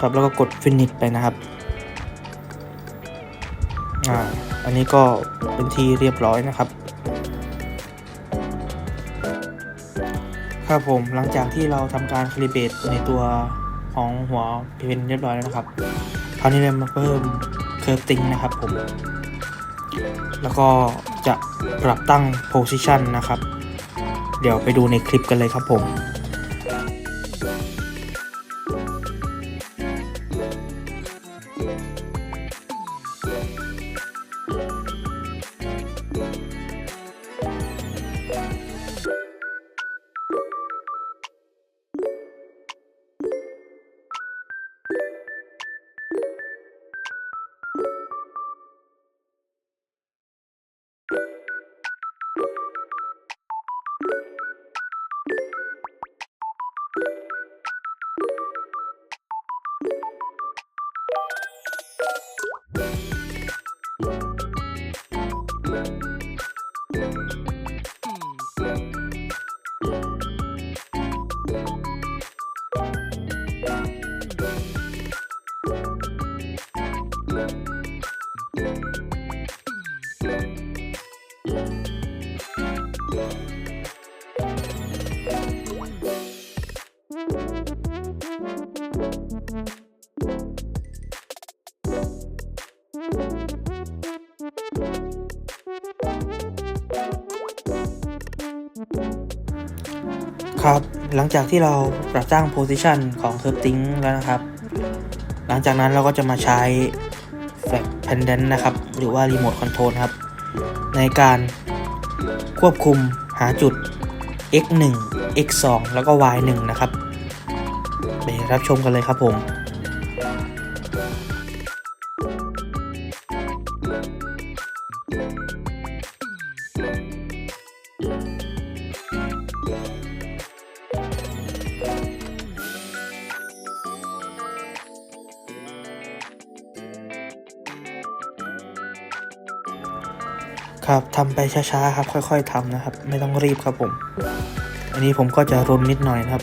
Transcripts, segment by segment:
ครับ แล้วก็กด finish ไปนะครับอ่าอันนี้ก็เป็นที่เรียบร้อยนะครับ ครับผมหลังจากที่เราทำการคาลิเบตในตัวของหัวเพนเรียบร้อยแล้วนะครับคราวนี้เรามาเพิ่มเคอร์ติงนะครับผม แล้วก็จะปรับตั้งโพซิชันนะครับ เดี๋ยวไปดูในคลิปกันเลยครับผม you. ครับ หลังจากที่เราปรับตั้งโพซิชันของเ e อร์ติงแล้วนะครับ หลังจากนั้นเราก็จะมาใช้ f l a g Pendant นะครับ หรือว่า Remote Control ครับ ในการควบคุมหาจุด x 1 x 2แล้วก็ y 1นะครับ ไปรับชมกันเลยครับผม ครับทำไปช้าๆครับ ค่อย ๆทำนะครับ ไม่ต้องรีบครับผม อันนี้ผมก็จะรนนิดหน่อยนะครับ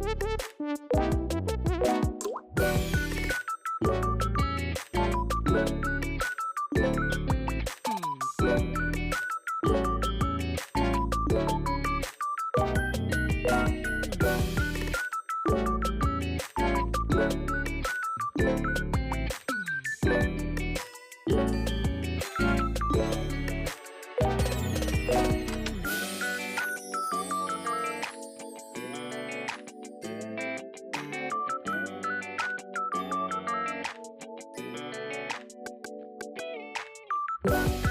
Bye.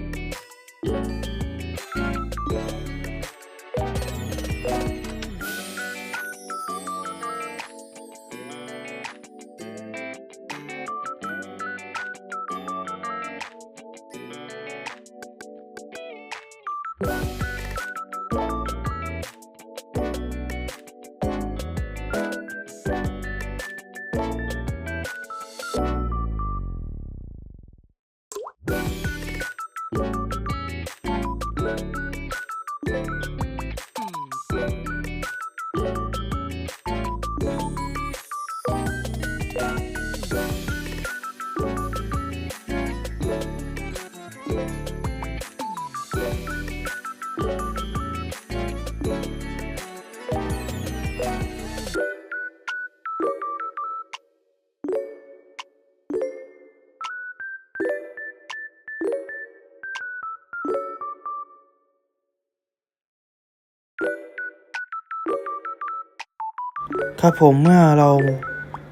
ครับผมเมื่อเรา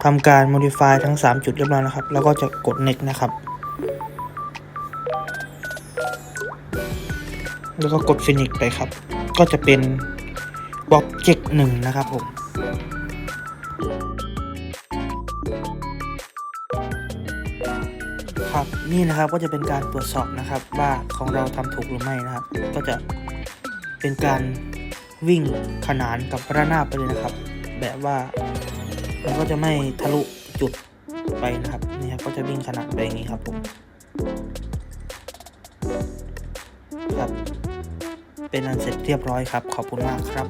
ทำการ modify ทั้ง 3 จุดเรียบร้อยนะครับ แล้วก็จะกด next นะครับ แล้วก็กด finish ไปครับ ก็จะเป็น object หนึ่งนะครับผมครับนี่นะครับก็จะเป็นการตรวจสอบนะครับว่าของเราทำถูกหรือไม่นะครับ ก็จะเป็นการวิ่งขนานกับระนาบไปเลยนะครับ แบบว่ามันก็จะไม่ทะลุจุดไปนะครับนี่ครับก็จะวิ่งขนานไปอย่างนี้ครับผมครับ เป็นอันเสร็จเรียบร้อยครับ ขอบคุณมากครับ